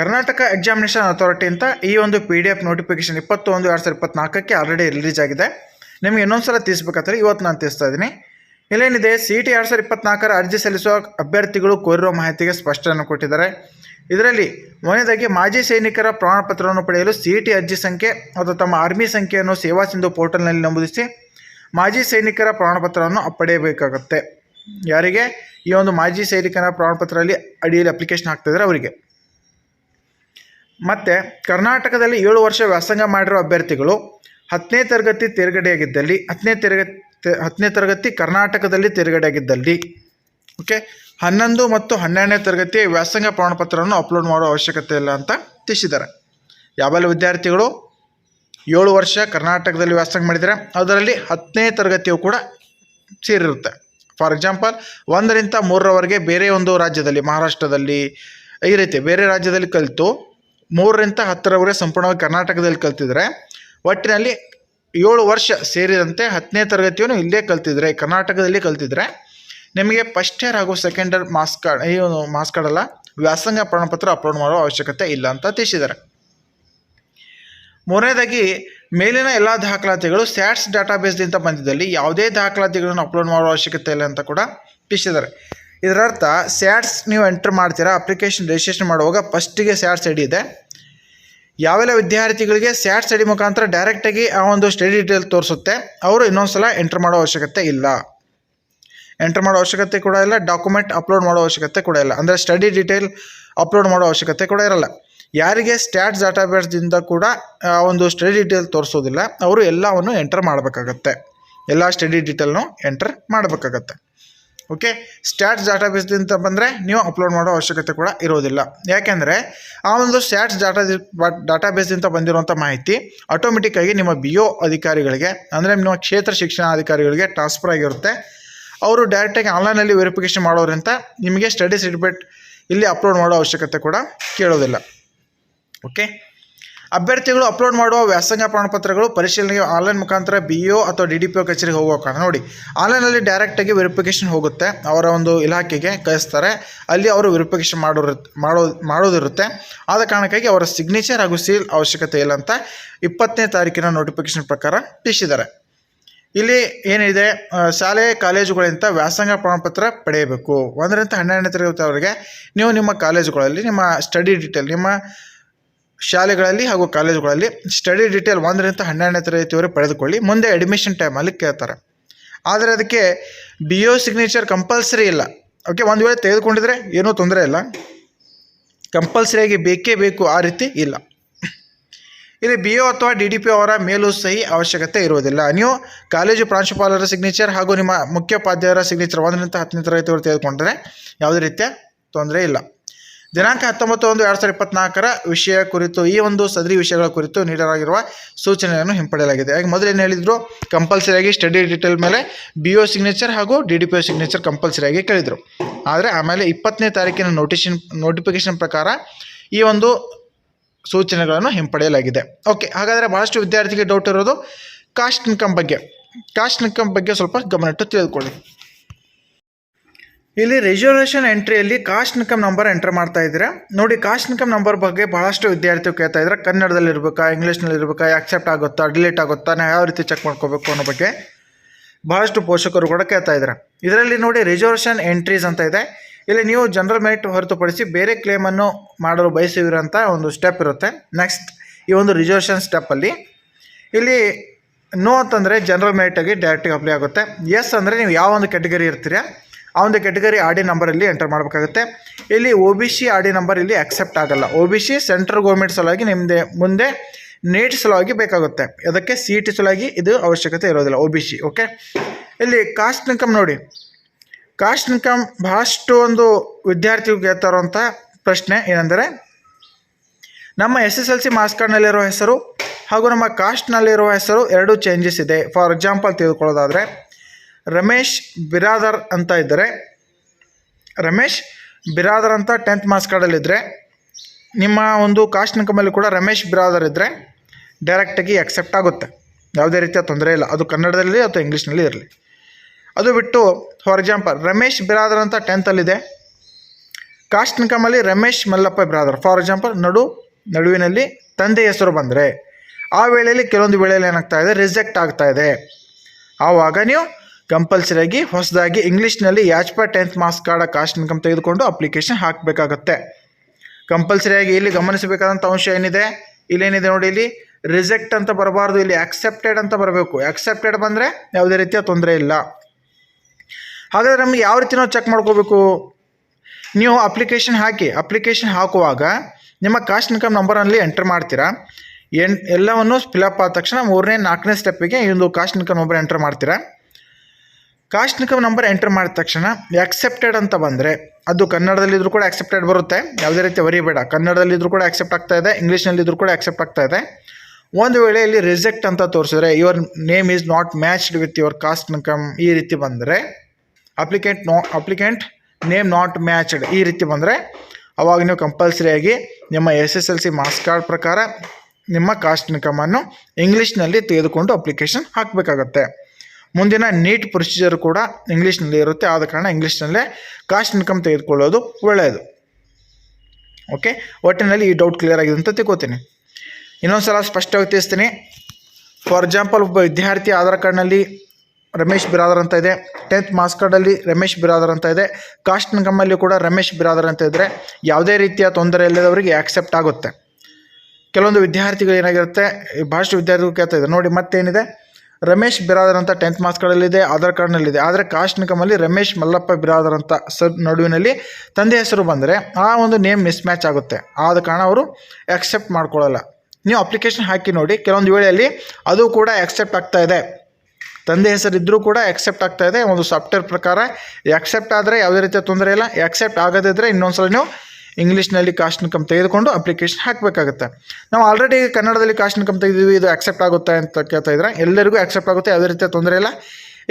Karnataka examination authority ಅಂತ ಈ ಒಂದು ಪಿ ಡಿ ಎಫ್ ನೋಟಿಫಿಕೇಶನ್ ಇಪ್ಪತ್ತೊಂದು, ಎರಡು ಸಾವಿರದ ಇಪ್ಪತ್ನಾಲ್ಕಕ್ಕೆ ಆಲ್ರೆಡಿ ರಿಲೀಸ್ ಆಗಿದೆ. ನಿಮಗೆ ಇನ್ನೊಂದು ಸಲ ತಿಳಿಸ್ಬೇಕಾದ್ರೆ ಇವತ್ತು ನಾನು ತಿಳಿಸ್ತಾ ಇದ್ದೀನಿ. ಇಲ್ಲೇನಿದೆ ಸಿ ಟಿ ಎರಡು ಸಾವಿರದ ಇಪ್ಪತ್ನಾಲ್ಕರ ಅರ್ಜಿ ಸಲ್ಲಿಸುವ ಅಭ್ಯರ್ಥಿಗಳು ಕೋರಿರುವ ಮಾಹಿತಿಗೆ ಸ್ಪಷ್ಟನೆ ಕೊಟ್ಟಿದ್ದಾರೆ. ಇದರಲ್ಲಿ ಮೊದಲನೇದಾಗಿ ಮಾಜಿ ಸೈನಿಕರ ಪ್ರಮಾಣಪತ್ರವನ್ನು ಪಡೆಯಲು ಸಿ ಟಿ ಅರ್ಜಿ ಸಂಖ್ಯೆ ಅಥವಾ ತಮ್ಮ ಆರ್ಮಿ ಸಂಖ್ಯೆಯನ್ನು ಸೇವಾ ಸಿಂಧು ಪೋರ್ಟಲ್ನಲ್ಲಿ ನಮೂದಿಸಿ ಮಾಜಿ ಸೈನಿಕರ ಪ್ರಮಾಣಪತ್ರವನ್ನು ಪಡೆಯಬೇಕಾಗುತ್ತೆ. ಯಾರಿಗೆ? ಈ ಒಂದು ಮಾಜಿ ಸೈನಿಕರ ಪ್ರಮಾಣಪತ್ರದಲ್ಲಿ ಅಡಿಯಲ್ಲಿ ಅಪ್ಲಿಕೇಶನ್ ಹಾಕ್ತಿದ್ದಾರೆ ಅವರಿಗೆ. ಮತ್ತು ಕರ್ನಾಟಕದಲ್ಲಿ ಏಳು ವರ್ಷ ವ್ಯಾಸಂಗ ಮಾಡಿರೋ ಅಭ್ಯರ್ಥಿಗಳು ಹತ್ತನೇ ತರಗತಿ ತೇರ್ಗಡೆಯಾಗಿದ್ದಲ್ಲಿ, ಹತ್ತನೇ ತರಗತಿ ಹತ್ತನೇ ತರಗತಿ ಕರ್ನಾಟಕದಲ್ಲಿ ತೇರ್ಗಡೆಯಾಗಿದ್ದಲ್ಲಿ ಓಕೆ ಹನ್ನೊಂದು ಮತ್ತು ಹನ್ನೆರಡನೇ ತರಗತಿ ವ್ಯಾಸಂಗ ಪ್ರಮಾಣಪತ್ರವನ್ನು ಅಪ್ಲೋಡ್ ಮಾಡೋ ಅವಶ್ಯಕತೆ ಇಲ್ಲ ಅಂತ ತಿಳಿಸಿದ್ದಾರೆ. ಯಾವೆಲ್ಲ ವಿದ್ಯಾರ್ಥಿಗಳು ಏಳು ವರ್ಷ ಕರ್ನಾಟಕದಲ್ಲಿ ವ್ಯಾಸಂಗ ಮಾಡಿದರೆ ಅದರಲ್ಲಿ ಹತ್ತನೇ ತರಗತಿಯು ಕೂಡ ಸೇರಿರುತ್ತೆ. ಫಾರ್ ಎಕ್ಸಾಂಪಲ್ ಒಂದರಿಂದ ಮೂರರವರೆಗೆ ಬೇರೆ ಒಂದು ರಾಜ್ಯದಲ್ಲಿ, ಮಹಾರಾಷ್ಟ್ರದಲ್ಲಿ, ಈ ರೀತಿ ಬೇರೆ ರಾಜ್ಯದಲ್ಲಿ ಕಲಿತು ಮೂರರಿಂದ ಹತ್ತರವರೆಗೆ ಸಂಪೂರ್ಣವಾಗಿ ಕರ್ನಾಟಕದಲ್ಲಿ ಕಲ್ತಿದ್ರೆ, ಒಟ್ಟಿನಲ್ಲಿ ಏಳು ವರ್ಷ ಸೇರಿದಂತೆ ಹತ್ತನೇ ತರಗತಿಯನ್ನು ಇಲ್ಲೇ ಕಲ್ತಿದ್ರೆ, ಕರ್ನಾಟಕದಲ್ಲಿ ಕಲ್ತಿದ್ರೆ, ನಿಮಗೆ ಫಸ್ಟ್ ಇಯರ್ ಹಾಗೂ ಸೆಕೆಂಡ್ ಇಯರ್ ಮಾರ್ಕ್ಸ್ ಕಾರ್ಡ್ ಈ ಮಾರ್ಕ್ಸ್ ಕಾರ್ಡ್ ಅಲ್ಲ, ವ್ಯಾಸಂಗ ಪ್ರಮಾಣಪತ್ರ ಅಪ್ಲೋಡ್ ಮಾಡೋ ಅವಶ್ಯಕತೆ ಇಲ್ಲ ಅಂತ ತಿಳಿಸಿದ್ದಾರೆ. ಮೂರನೇದಾಗಿ, ಮೇಲಿನ ಎಲ್ಲ ದಾಖಲಾತಿಗಳು ಸ್ಯಾಟ್ಸ್ ಡಾಟಾಬೇಸ್ದಿಂದ ಬಂದಿದ್ದಲ್ಲಿ ಯಾವುದೇ ದಾಖಲಾತಿಗಳನ್ನು ಅಪ್ಲೋಡ್ ಮಾಡೋ ಅವಶ್ಯಕತೆ ಇಲ್ಲ ಅಂತ ಕೂಡ ತಿಳಿಸಿದ್ದಾರೆ. ಇದರರ್ಥ ಸ್ಯಾಟ್ಸ್ ನೀವು ಎಂಟ್ರ್ ಮಾಡ್ತೀರಾ, ಅಪ್ಲಿಕೇಶನ್ ರಿಜಿಸ್ಟ್ರೇಷನ್ ಮಾಡುವಾಗ ಫಸ್ಟಿಗೆ ಸ್ಯಾಟ್ಸ್ ಐಡಿ ಇದೆ. ಯಾವೆಲ್ಲ ವಿದ್ಯಾರ್ಥಿಗಳಿಗೆ ಸ್ಯಾಟ್ ಸ್ಟಡಿ ಮುಖಾಂತರ ಡೈರೆಕ್ಟಾಗಿ ಆ ಒಂದು ಸ್ಟಡಿ ಡೀಟೇಲ್ ತೋರಿಸುತ್ತೆ, ಅವರು ಇನ್ನೊಂದು ಸಲ ಎಂಟ್ರ್ ಮಾಡೋ ಅವಶ್ಯಕತೆ ಇಲ್ಲ. ಎಂಟ್ರ್ ಮಾಡೋ ಅವಶ್ಯಕತೆ ಕೂಡ ಇಲ್ಲ ಡಾಕ್ಯುಮೆಂಟ್ ಅಪ್ಲೋಡ್ ಮಾಡೋ ಅವಶ್ಯಕತೆ ಕೂಡ ಇಲ್ಲ. ಅಂದರೆ ಸ್ಟಡಿ ಡೀಟೇಲ್ ಅಪ್ಲೋಡ್ ಮಾಡೋ ಅವಶ್ಯಕತೆ ಕೂಡ ಇರಲ್ಲ. ಯಾರಿಗೆ ಸ್ಟ್ಯಾಟ್ಸ್ ಡಾಟಾಬೇಸ್ದಿಂದ ಕೂಡ ಆ ಒಂದು ಸ್ಟಡಿ ಡೀಟೇಲ್ ತೋರಿಸೋದಿಲ್ಲ, ಅವರು ಎಲ್ಲವನ್ನು ಎಂಟರ್ ಮಾಡಬೇಕಾಗತ್ತೆ. ಎಲ್ಲ ಸ್ಟಡಿ ಡೀಟೇಲ್ನೂ ಎಂಟರ್ ಮಾಡಬೇಕಾಗತ್ತೆ. ಓಕೆ? ಸ್ಟ್ಯಾಟ್ಸ್ ಡಾಟಾಬೇಸ್ದಿಂದ ಬಂದರೆ ನೀವು ಅಪ್ಲೋಡ್ ಮಾಡೋ ಅವಶ್ಯಕತೆ ಕೂಡ ಇರೋದಿಲ್ಲ. ಯಾಕೆಂದರೆ ಆ ಒಂದು ಸ್ಟ್ಯಾಟ್ಸ್ ಡಾಟಾ ಡಾಟಾಬೇಸ್ದಿಂದ ಬಂದಿರುವಂಥ ಮಾಹಿತಿ ಆಟೋಮೆಟಿಕ್ಕಾಗಿ ನಿಮ್ಮ ಬಿ ಒ ಅಧಿಕಾರಿಗಳಿಗೆ, ಅಂದರೆ ನಿಮ್ಮ ಕ್ಷೇತ್ರ ಶಿಕ್ಷಣಾಧಿಕಾರಿಗಳಿಗೆ ಟ್ರಾನ್ಸ್ಫರ್ ಆಗಿರುತ್ತೆ. ಅವರು ಡೈರೆಕ್ಟಾಗಿ ಆನ್ಲೈನಲ್ಲಿ ವೆರಿಫಿಕೇಷನ್ ಮಾಡೋರಿಂದ ನಿಮಗೆ ಸ್ಟಡಿ ಸರ್ಟಿಫಿಕೇಟ್ ಇಲ್ಲಿ ಅಪ್ಲೋಡ್ ಮಾಡೋ ಅವಶ್ಯಕತೆ ಕೂಡ ಕೇಳೋದಿಲ್ಲ. ಓಕೆ? ಅಭ್ಯರ್ಥಿಗಳು ಅಪ್ಲೋಡ್ ಮಾಡುವ ವ್ಯಾಸಂಗ ಪ್ರಮಾಣಪತ್ರಗಳು ಪರಿಶೀಲನೆಗೆ ಆನ್ಲೈನ್ ಮುಖಾಂತರ ಬಿ ಒ ಅಥವಾ ಡಿ ಡಿ ಪಿ ಒ ಕಚೇರಿಗೆ ಹೋಗುವ ಕಾರಣ. ನೋಡಿ ಆನ್ಲೈನಲ್ಲಿ ಡೈರೆಕ್ಟಾಗಿ ವೆರಿಫಿಕೇಷನ್ ಹೋಗುತ್ತೆ. ಅವರ ಒಂದು ಇಲಾಖೆಗೆ ಕಳಿಸ್ತಾರೆ. ಅಲ್ಲಿ ಅವರು ವೆರಿಫಿಕೇಷನ್ ಮಾಡೋರು, ಮಾಡೋ, ಮಾಡೋದಿರುತ್ತೆ. ಆದ ಕಾರಣಕ್ಕಾಗಿ ಅವರ ಸಿಗ್ನೇಚರ್ ಹಾಗೂ ಸೀಲ್ ಅವಶ್ಯಕತೆ ಇಲ್ಲ ಅಂತ ಇಪ್ಪತ್ತನೇ ತಾರೀಕಿನ ನೋಟಿಫಿಕೇಷನ್ ಪ್ರಕಾರ ತಿಳಿಸಿದ್ದಾರೆ. ಇಲ್ಲಿ ಏನಿದೆ? ಶಾಲೆ, ಕಾಲೇಜುಗಳಿಂದ ವ್ಯಾಸಂಗ ಪ್ರಮಾಣಪತ್ರ ಪಡೆಯಬೇಕು. ಒಂದರಿಂದ ಹನ್ನೆರಡನೇ ತರಗತಿವರೆಗೆ ನೀವು ನಿಮ್ಮ ಕಾಲೇಜುಗಳಲ್ಲಿ ನಿಮ್ಮ ಸ್ಟಡಿ ಡಿಟೇಲ್ ನಿಮ್ಮ ಶಾಲೆಗಳಲ್ಲಿ ಹಾಗೂ ಕಾಲೇಜುಗಳಲ್ಲಿ ಸ್ಟಡಿ ಡೀಟೇಲ್ ಒಂದರಿಂದ ಹನ್ನೆರಡನೇ ತರಗತಿವರೆಗೆ ಪಡೆದುಕೊಳ್ಳಿ. ಮುಂದೆ ಅಡ್ಮಿಷನ್ ಟೈಮಲ್ಲಿ ಕೇಳ್ತಾರೆ. ಆದರೆ ಅದಕ್ಕೆ ಬಿ ಒ ಸಿಗ್ನೇಚರ್ ಕಂಪಲ್ಸರಿ ಇಲ್ಲ. ಓಕೆ ಒಂದು ವೇಳೆ ತೆಗೆದುಕೊಂಡಿದ್ರೆ ಏನೂ ತೊಂದರೆ ಇಲ್ಲ. ಕಂಪಲ್ಸರಿಯಾಗಿ ಬೇಕೇ ಬೇಕು ಆ ರೀತಿ ಇಲ್ಲ. ಇಲ್ಲಿ ಬಿ ಒ ಅಥವಾ ಡಿ ಡಿ ಪಿ ಅವರ ಮೇಲೂ ಸಹಿ ಅವಶ್ಯಕತೆ ಇರುವುದಿಲ್ಲ. ನೀವು ಕಾಲೇಜು ಪ್ರಾಂಶುಪಾಲರ ಸಿಗ್ನೇಚರ್ ಹಾಗೂ ನಿಮ್ಮ ಮುಖ್ಯೋಪಾಧ್ಯಾಯರ ಸಿಗ್ನೇಚರ್ ಒಂದರಿಂದ ಹತ್ತನೇ ತರಗತಿವರೆಗೆ ತೆಗೆದುಕೊಂಡರೆ ಯಾವುದೇ ರೀತಿಯ ತೊಂದರೆ ಇಲ್ಲ. ದಿನಾಂಕ ಹತ್ತೊಂಬತ್ತು ಒಂದು ಎರಡು ಸಾವಿರದ ಇಪ್ಪತ್ನಾಲ್ಕರ ವಿಷಯ ಕುರಿತು, ಈ ಒಂದು ಸದರಿ ವಿಷಯಗಳ ಕುರಿತು ನೀಡಲಾಗಿರುವ ಸೂಚನೆಯನ್ನು ಹಿಂಪಡೆಯಲಾಗಿದೆ. ಹಾಗೆ ಮೊದಲು ಏನು ಹೇಳಿದರು? ಕಂಪಲ್ಸರಿಯಾಗಿ ಸ್ಟಡಿ ಡೀಟೇಲ್ ಮೇಲೆ ಬಿ ಒ ಸಿಗ್ನೇಚರ್ ಹಾಗೂ D D P O signature ಕಂಪಲ್ಸರಿಯಾಗಿ ಕೇಳಿದರು. ಆದರೆ ಆಮೇಲೆ ಇಪ್ಪತ್ತನೇ ತಾರೀಕಿನ ನೋಟಿಷನ್ ನೋಟಿಫಿಕೇಷನ್ ಪ್ರಕಾರ ಈ ಒಂದು ಸೂಚನೆಗಳನ್ನು ಹಿಂಪಡೆಯಲಾಗಿದೆ. ಓಕೆ ಹಾಗಾದರೆ ಭಾಳಷ್ಟು ವಿದ್ಯಾರ್ಥಿಗೆ ಡೌಟ್ ಇರೋದು ಕಾಸ್ಟ್ ಇನ್ಕಮ್ ಬಗ್ಗೆ. ಕಾಸ್ಟ್ ಇನ್ಕಮ್ ಬಗ್ಗೆ ಸ್ವಲ್ಪ ಗಮನಿಟ್ಟು ತಿಳಿದುಕೊಳ್ಳಿ. ಇಲ್ಲಿ ರಿಸರ್ವೇಷನ್ ಎಂಟ್ರಿಯಲ್ಲಿ ಕಾಸ್ಟ್ ಇನ್ಕಮ್ ನಂಬರ್ ಎಂಟರ್ ಮಾಡ್ತಾ ಇದ್ದೀರಾ? ನೋಡಿ ಕಾಸ್ಟ್ ಇನ್ಕಮ್ ನಂಬರ್ ಬಗ್ಗೆ ಬಹಳಷ್ಟು ವಿದ್ಯಾರ್ಥಿಗಳು ಕೇಳ್ತಾ ಇದ್ದಾರೆ. ಕನ್ನಡದಲ್ಲಿ ಇರಬೇಕಾ ಇಂಗ್ಲೀಷ್ನಲ್ಲಿ ಇರಬೇಕಾ ಆಕ್ಸೆಪ್ಟ್ ಆಗುತ್ತಾ ಡಿಲೀಟ್ ಆಗುತ್ತಾ, ನಾವು ಯಾವ ರೀತಿ ಚೆಕ್ ಮಾಡ್ಕೋಬೇಕು ಅನ್ನೋ ಬಗ್ಗೆ ಬಹಳಷ್ಟು ಪೋಷಕರು ಕೂಡ ಕೇಳ್ತಾ ಇದ್ದಾರೆ. ಇದರಲ್ಲಿ ನೋಡಿ ರಿಸರ್ವೇಷನ್ ಎಂಟ್ರೀಸ್ ಅಂತ ಇದೆ. ಇಲ್ಲಿ ನೀವು ಜನರಲ್ ಮೆರಿಟ್ ಹೊರತುಪಡಿಸಿ ಬೇರೆ ಕ್ಲೇಮನ್ನು ಮಾಡಲು ಬಯಸುವಿರಂಥ ಒಂದು ಸ್ಟೆಪ್ ಇರುತ್ತೆ. ನೆಕ್ಸ್ಟ್ ಈ ಒಂದು ರಿಸರ್ವೇಷನ್ ಸ್ಟೆಪ್ಪಲ್ಲಿ ಇಲ್ಲಿ ನೋ ಅಂತಂದರೆ ಜನರಲ್ ಮೆರಿಟಾಗಿ ಡೈರೆಕ್ಟಾಗಿ ಅಪ್ಲೈ ಆಗುತ್ತೆ. ಎಸ್ ಅಂದರೆ ನೀವು ಯಾವ ಒಂದು ಕ್ಯಾಟಗರಿ ಇರ್ತೀರಾ? ಆ ಒಂದು ಕೆಟಗರಿ ಆರ್ ಡಿ ನಂಬರಲ್ಲಿ ಎಂಟರ್ ಮಾಡಬೇಕಾಗುತ್ತೆ. ಇಲ್ಲಿ O B C R D number ಇಲ್ಲಿ ಅಕ್ಸೆಪ್ಟ್ ಆಗಲ್ಲ. O B C central government ಸಲುವಾಗಿ ನಿಮ್ಮದೇ ಮುಂದೆ ನೀಟ್ ಸಲುವಾಗಿ ಬೇಕಾಗುತ್ತೆ. ಅದಕ್ಕೆ ಸಿ ಟಿ ಸಲುವಾಗಿ ಇದು ಅವಶ್ಯಕತೆ ಇರೋದಿಲ್ಲ ಒ ಬಿ ಸಿ ಓಕೆ ಇಲ್ಲಿ ಕಾಸ್ಟ್ ಇನ್ಕಮ್ ನೋಡಿ. ಕಾಸ್ಟ್ ಇನ್ಕಮ್ ಭಾಳಷ್ಟು ಒಂದು ವಿದ್ಯಾರ್ಥಿಗಳು ಕೇಳ್ತಾ ಇರುವಂಥ ಪ್ರಶ್ನೆ ಏನೆಂದರೆ, ನಮ್ಮ S S L C marks ಹೆಸರು ಹಾಗೂ ನಮ್ಮ ಕಾಸ್ಟ್ನಲ್ಲಿರುವ ಹೆಸರು ಎರಡು ಚೇಂಜಸ್ ಇದೆ. ಫಾರ್ ಎಕ್ಸಾಂಪಲ್ ತೆಗೆದುಕೊಳ್ಳೋದಾದರೆ ರಮೇಶ್ ಬಿರಾದರ್ ಅಂತ ಇದ್ದರೆ. ರಮೇಶ್ ಬಿರಾದರ್ ಅಂತ ಟೆಂತ್ ಮಾರ್ಕ್ಸ್ ಕಾರ್ಡಲ್ಲಿದ್ದರೆ ನಿಮ್ಮ ಒಂದು ಕಾಸ್ಟ್ ಇನ್ಕಮಲ್ಲಿ ಕೂಡ ರಮೇಶ್ ಬಿರಾದರ್ ಇದ್ದರೆ ಡೈರೆಕ್ಟಾಗಿ ಅಕ್ಸೆಪ್ಟ್ ಆಗುತ್ತೆ. ಯಾವುದೇ ರೀತಿಯ ತೊಂದರೆ ಇಲ್ಲ. ಅದು ಕನ್ನಡದಲ್ಲಿ ಅಥವಾ ಇಂಗ್ಲೀಷ್ನಲ್ಲಿ ಇರಲಿ. ಅದು ಬಿಟ್ಟು ಫಾರ್ ಎಕ್ಸಾಂಪಲ್ ರಮೇಶ್ ಬಿರಾದರ್ ಅಂತ ಟೆಂತಲ್ಲಿದೆ ಕಾಸ್ಟ್ ಇನ್ಕಮಲ್ಲಿ ರಮೇಶ್ ಮಲ್ಲಪ್ಪ ಬಿರಾದರ್. ಫಾರ್ ಎಕ್ಸಾಂಪಲ್ ನಡು, ನಡುವಿನಲ್ಲಿ ತಂದೆ ಹೆಸರು ಬಂದರೆ, ಆ ವೇಳೆಯಲ್ಲಿ ಕೆಲವೊಂದು ವೇಳೆಯಲ್ಲಿ ಏನಾಗ್ತಾ ಇದೆ? ರಿಜೆಕ್ಟ್ ಆಗ್ತಾ ಇದೆ. ಆವಾಗ ನೀವು ಕಂಪಲ್ಸರಿಯಾಗಿ ಹೊಸದಾಗಿ ಇಂಗ್ಲೀಷ್ನಲ್ಲಿ as per tenth marks card caste income ತೆಗೆದುಕೊಂಡು ಅಪ್ಲಿಕೇಶನ್ ಹಾಕಬೇಕಾಗತ್ತೆ. ಕಂಪಲ್ಸರಿಯಾಗಿ ಇಲ್ಲಿ ಗಮನಿಸಬೇಕಾದಂಥ ಅಂಶ ಏನಿದೆ? ಇಲ್ಲೇನಿದೆ ನೋಡಿ ಇಲ್ಲಿ, ರಿಜೆಕ್ಟ್ ಅಂತ ಬರಬಾರ್ದು, ಇಲ್ಲಿ ಆಕ್ಸೆಪ್ಟೆಡ್ ಅಂತ ಬರಬೇಕು. ಆಕ್ಸೆಪ್ಟೆಡ್ ಬಂದರೆ ಯಾವುದೇ ರೀತಿಯ ತೊಂದರೆ ಇಲ್ಲ. ಹಾಗಾದರೆ ನಮಗೆ ಯಾವ ರೀತಿ ನಾವು ಚೆಕ್ ಮಾಡ್ಕೋಬೇಕು. ನೀವು ಅಪ್ಲಿಕೇಶನ್ ಹಾಕಿ ಅಪ್ಲಿಕೇಶನ್ ಹಾಕುವಾಗ ನಿಮ್ಮ ಕಾಸ್ಟ್ ಇನ್ಕಮ್ ನಂಬರಲ್ಲಿ ಎಂಟರ್ ಮಾಡ್ತೀರಾ. ಎನ್, ಎಲ್ಲವನ್ನು ಫಿಲಪ್ ಆದ ತಕ್ಷಣ ಮೂರನೇ, ನಾಲ್ಕನೇ ಸ್ಟೆಪ್ಪಿಗೆ ಈ ಒಂದು ಕಾಸ್ಟ್ ಇನ್ಕಮ್ ನಂಬರ್ ಎಂಟರ್ ಮಾಡ್ತೀರಾ. ಕಾಸ್ಟ್ ಇನ್ಕಮ್ ನಂಬರ್ ಎಂಟರ್ ಮಾಡಿದ ತಕ್ಷಣ ಆಕ್ಸೆಪ್ಟೆಡ್ ಅಂತ ಬಂದರೆ, ಅದು ಕನ್ನಡದಲ್ಲಿದ್ದರೂ ಕೂಡ ಆಕ್ಸೆಪ್ಟೆಡ್ ಬರುತ್ತೆ. ಯಾವುದೇ ರೀತಿ ವರಿಬೇಡ ಕನ್ನಡದಲ್ಲಿದ್ದರೂ ಕೂಡ ಆಕ್ಸೆಪ್ಟ್ ಆಗ್ತಾ ಇದೆ ಇಂಗ್ಲೀಷ್ನಲ್ಲಿದ್ದರೂ ಕೂಡ ಆಕ್ಸೆಪ್ಟ್ ಆಗ್ತಾ ಇದೆ. ಒಂದು ವೇಳೆ ಇಲ್ಲಿ ರಿಜೆಕ್ಟ್ ಅಂತ ತೋರಿಸಿದ್ರೆ your name is not matched with your caste income ಈ ರೀತಿ ಬಂದರೆ applicant no applicant name not matched ಈ ರೀತಿ ಬಂದರೆ, ಅವಾಗ ನೀವು ಕಂಪಲ್ಸರಿಯಾಗಿ ನಿಮ್ಮ S S L C marks card ಪ್ರಕಾರ ನಿಮ್ಮ ಕಾಸ್ಟ್ ಇನ್ಕಮನ್ನು ಇಂಗ್ಲೀಷ್ನಲ್ಲಿ ತೆಗೆದುಕೊಂಡು ಅಪ್ಲಿಕೇಶನ್ ಹಾಕಬೇಕಾಗತ್ತೆ. ಮುಂದಿನ ನೀಟ್ ಪ್ರೊಸೀಜರ್ ಕೂಡ ಇಂಗ್ಲೀಷ್ನಲ್ಲಿ ಇರುತ್ತೆ. ಆದ ಕಾರಣ ಇಂಗ್ಲೀಷ್ನಲ್ಲೇ ಕಾಸ್ಟ್ ಇನ್ಕಮ್ ತೆಗೆದುಕೊಳ್ಳೋದು ಒಳ್ಳೆಯದು. ಓಕೆ ಒಟ್ಟಿನಲ್ಲಿ ಈ ಡೌಟ್ ಕ್ಲಿಯರ್ ಆಗಿದೆ ಅಂತ ತಿಳ್ಕೊತೀನಿ. ಇನ್ನೊಂದು ಸಲ ಸ್ಪಷ್ಟವಾಗಿ ತಿಳಿಸ್ತೀನಿ. ಫಾರ್ ಎಕ್ಸಾಂಪಲ್ ಒಬ್ಬ ವಿದ್ಯಾರ್ಥಿ ಆಧಾರ್ ಕಾರ್ಡ್ನಲ್ಲಿ ರಮೇಶ್ ಬಿರಾದರ್ ಅಂತ ಇದೆ. ಟೆಂತ್ ಮಾರ್ಕ್ಸ್ ಕಾರ್ಡಲ್ಲಿ ರಮೇಶ್ ಬಿರಾದರ್ ಅಂತ ಇದೆ. ಕಾಸ್ಟ್ ಇನ್ಕಮಲ್ಲಿ ಕೂಡ ರಮೇಶ್ ಬಿರಾದರ್ ಅಂತ ಇದ್ದರೆ ಯಾವುದೇ ರೀತಿಯ ತೊಂದರೆ ಇಲ್ಲದವರಿಗೆ ಆಕ್ಸೆಪ್ಟ್ ಆಗುತ್ತೆ. ಕೆಲವೊಂದು ವಿದ್ಯಾರ್ಥಿಗಳು ಏನಾಗಿರುತ್ತೆ ಭಾಷೆ ವಿದ್ಯಾರ್ಥಿಗಳು ಕೇಳ್ತಾ ಇದ್ದಾರೆ. ನೋಡಿ ಮತ್ತೇನಿದೆ? ರಮೇಶ್ ಬಿರಾದರ್ ಅಂತ ಟೆಂತ್ ಮಾರ್ಕ್ಸ್ಗಳಲ್ಲಿದೆ ಆಧಾರ್ ಕಾರ್ಡ್ನಲ್ಲಿದೆ ಆದರೆ ಕಾಸ್ಟ್ ನಿಗಮಲ್ಲಿ ರಮೇಶ್ ಮಲ್ಲಪ್ಪ ಬಿರಾದರ್ ಅಂತ ಸರ್ ನಡುವಿನಲ್ಲಿ ತಂದೆ ಹೆಸರು ಬಂದರೆ ಆ ಒಂದು ನೇಮ್ ಮಿಸ್ ಮ್ಯಾಚ್ ಆಗುತ್ತೆ. ಆದ ಕಾರಣ ಅವರು ಎಕ್ಸೆಪ್ಟ್ ಮಾಡ್ಕೊಳ್ಳಲ್ಲ. ನೀವು ಅಪ್ಲಿಕೇಶನ್ ಹಾಕಿ ನೋಡಿ, ಕೆಲವೊಂದು ವೇಳೆಯಲ್ಲಿ ಅದು ಕೂಡ ಎಕ್ಸೆಪ್ಟ್ ಆಗ್ತಾ ಇದೆ. ತಂದೆ ಹೆಸರಿದ್ದರೂ ಕೂಡ ಎಕ್ಸೆಪ್ಟ್ ಆಗ್ತಾ ಇದೆ. ಒಂದು ಸಾಫ್ಟ್ವೇರ್ ಪ್ರಕಾರ ಎಕ್ಸೆಪ್ಟ್ ಆದರೆ ಯಾವುದೇ ರೀತಿಯ ತೊಂದರೆ ಇಲ್ಲ. ಎಕ್ಸೆಪ್ಟ್ ಆಗದಿದ್ದರೆ ಇನ್ನೊಂದ್ಸಲ ನೀವು ಇಂಗ್ಲೀಷ್ನಲ್ಲಿ ಕಾಸ್ಟ್ ಇನ್ಕಮ್ ತೆಗೆದುಕೊಂಡು ಅಪ್ಲಿಕೇಶನ್ ಹಾಕಬೇಕಾಗುತ್ತೆ. ನಾವು ಆಲ್ರೆಡಿ ಕನ್ನಡದಲ್ಲಿ ಕಾಸ್ಟ್ ಇನ್ಕಮ್ ತೆಗೆದಿದ್ವಿ ಇದು ಆಕ್ಸೆಪ್ಟ್ ಆಗುತ್ತೆ ಅಂತ ಕೇಳ್ತಾ ಇದ್ರೆ ಎಲ್ಲರಿಗೂ ಆಕ್ಸೆಪ್ಟ್ ಆಗುತ್ತೆ, ಯಾವುದೇ ರೀತಿಯ ತೊಂದರೆ ಇಲ್ಲ.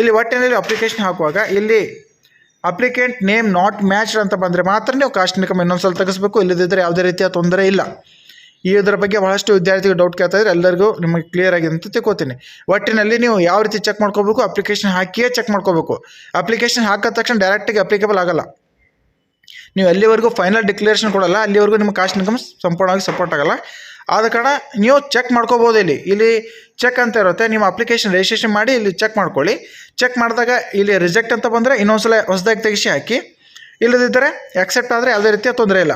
ಇಲ್ಲಿ ಒಟ್ಟಿನಲ್ಲಿ ಅಪ್ಲಿಕೇಶನ್ ಹಾಕುವಾಗ ಇಲ್ಲಿ ಅಪ್ಲಿಕೆಂಟ್ ನೇಮ್ ನಾಟ್ ಮ್ಯಾಚ್ಡ್ ಅಂತ ಬಂದರೆ ಮಾತ್ರ ನೀವು ಕಾಸ್ಟ್ ಇನ್ಕಮ್ ಇನ್ನೊಂದ್ಸಲ ತೆಗೆಸಬೇಕು ಇಲ್ಲದಿದ್ದರೆ ಯಾವುದೇ ರೀತಿಯ ತೊಂದರೆ ಇಲ್ಲ. ಈ ಇದರ ಬಗ್ಗೆ ಬಹಳಷ್ಟು ವಿದ್ಯಾರ್ಥಿಗಳು ಡೌಟ್ ಕೇಳ್ತಾ ಇದ್ರೆ ಎಲ್ಲರಿಗೂ ನಿಮಗೆ ಕ್ಲಿಯರ್ ಆಗಿದೆ ಅಂತ ತಿಳ್ಕೊತೀನಿ. ಒಟ್ಟಿನಲ್ಲಿ ನೀವು ಯಾವ ರೀತಿ ಚೆಕ್ ಮಾಡ್ಕೋಬೇಕು ಅಪ್ಲಿಕೇಶನ್ ಹಾಕಿಯೇ ಚೆಕ್ ಮಾಡ್ಕೋಬೇಕು. ಅಪ್ಲಿಕೇಶನ್ ಹಾಕಿದ ತಕ್ಷಣ ಡೈರೆಕ್ಟಾಗಿ ಅಪ್ಲಿಕೇಬಲ್ ಆಗಲ್ಲ. ನೀವು ಎಲ್ಲಿವರೆಗೂ ಫೈನಲ್ ಡಿಕ್ಲರೇಷನ್ ಕೊಡಲ್ಲ, ಅಲ್ಲಿವರೆಗೂ ನಿಮ್ಮ ಕಾಸ್ಟ್ ಇನ್ಕಮ್ ಸಂಪೂರ್ಣವಾಗಿ ಸಪೋರ್ಟ್ ಆಗಲ್ಲ. ಆದ ಕಾರಣ ನೀವು ಚೆಕ್ ಮಾಡ್ಕೋಬೋದು ಇಲ್ಲಿ. ಇಲ್ಲಿ ಚೆಕ್ ಅಂತ ಇರುತ್ತೆ, ನಿಮ್ಮ ಅಪ್ಲಿಕೇಶನ್ ರಿಜಿಸ್ಟ್ರೇಷನ್ ಮಾಡಿ ಇಲ್ಲಿ ಚೆಕ್ ಮಾಡ್ಕೊಳ್ಳಿ. ಚೆಕ್ ಮಾಡಿದಾಗ ಇಲ್ಲಿ ರಿಜೆಕ್ಟ್ ಅಂತ ಬಂದರೆ ಇನ್ನೊಂದ್ಸಲ ಹೊಸದಾಗಿ ತೆಗೆಸಿ ಹಾಕಿ. ಇಲ್ಲದಿದ್ದರೆ ಆಕ್ಸೆಪ್ಟ್ ಆದರೆ ಯಾವುದೇ ರೀತಿಯ ತೊಂದರೆ ಇಲ್ಲ.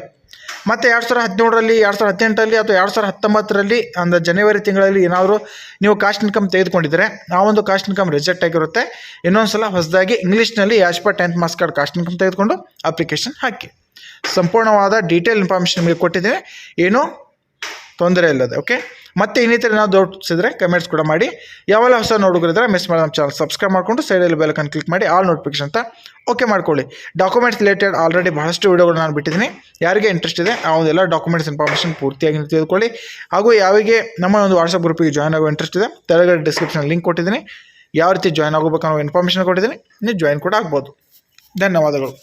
ಮತ್ತು ಎರಡು ಸಾವಿರದ ಹದಿನೇಳರಲ್ಲಿ, ಎರಡು ಸಾವಿರದ ಹದಿನೆಂಟರಲ್ಲಿ ಅಥವಾ ಎರಡು ಸಾವಿರದ ಹತ್ತೊಂಬತ್ತರಲ್ಲಿ, ಅಂದರೆ ಜನವರಿ ತಿಂಗಳಲ್ಲಿ ಏನಾದರೂ ನೀವು ಕಾಸ್ಟ್ ಇನ್ಕಮ್ ತೆಗೆದುಕೊಂಡಿದ್ದರೆ ಆ ಒಂದು ಕಾಸ್ಟ್ ಇನ್ಕಮ್ ರಿಜೆಕ್ಟ್ ಆಗಿರುತ್ತೆ. ಇನ್ನೊಂದು ಸಲ ಹೊಸದಾಗಿ ಇಂಗ್ಲೀಷ್ನಲ್ಲಿ per tenth marks card caste income ತೆಗೆದುಕೊಂಡು ಅಪ್ಲಿಕೇಶನ್ ಹಾಕಿ. ಸಂಪೂರ್ಣವಾದ ಡೀಟೇಲ್ ಇನ್ಫಾರ್ಮೇಷನ್ ನಿಮಗೆ ಕೊಟ್ಟಿದ್ದೇನೆ. ಏನೂ ತೊಂದರೆ ಇಲ್ಲದೆ ಓಕೆ ಮತ್ತೆ ಇನ್ನಿತರ ನಾವು ಇದ್ದರೆ ಕಮೆಂಟ್ಸ್ ಕೂಡ ಮಾಡಿ. ಯಾವೆಲ್ಲ ಹೊಸ ಇದ್ದರೆ ಮಿಸ್ ಮಾಡಿ ನಮ್ಮ ಚಾನಲ್ ಸಬ್ಸ್ಕ್ರೈಬ್ ಮಾಡಿಕೊಂಡು ಸೈಡಲ್ಲಿ ಬೆಲಕನ್ನು ಕ್ಲಿಕ್ ಮಾಡಿ ಆಲ್ ನೋಟಿಫಿಕೇಶನ್ ಅಂತ ಓಕೆ ಮಾಡ್ಕೊಳ್ಳಿ. ಡಾಕ್ಯುಮೆಂಟ್ಸ್ ರಿಲೇಟೆಡ್ ಆಲ್ರೆಡಿ ಬಹಳಷ್ಟು ವೀಡಿಯೋಗಳು ನಾನು ಬಿಟ್ಟಿದ್ದೀನಿ. ಯಾರಿಗೆ ಇಂಟ್ರೆಸ್ಟ್ ಇದೆ ಆ ಒಂದೆಲ್ಲ ಡಾಕ್ಯುಮೆಂಟ್ಸ್ ಇನ್ಫಾರ್ಮೇಷನ್ ಪೂರ್ತಿಯಾಗಿ ತಿಳ್ಕೊಳ್ಳಿ. ಹಾಗೂ ಯಾವಿಗೆ ನಮ್ಮ ಒಂದು ವಾಟ್ಸಪ್ ಗ್ರೂಪಿಗೆ ಜಾಯ್ನ್ ಆಗೋ ಇಂಟ್ರೆಸ್ಟ್ ಇದೆ, ತೆಳಗಡೆ ಡಿಸ್ಕ್ರಿಪ್ಷನ್ ಲಿಂಕ್ ಕೊಟ್ಟಿದ್ದೀನಿ. ಯಾವ ರೀತಿ ಜಾಯ್ನ್ ಆಗಬೇಕು ಅನ್ನೋ ಇನ್ಫಾರ್ಮೇಷನ್ ಕೊಟ್ಟಿದ್ದೀನಿ, ನೀವು ಜಾಯ್ನ್ ಕೂಡ ಆಗ್ಬೋದು. ಧನ್ಯವಾದಗಳು.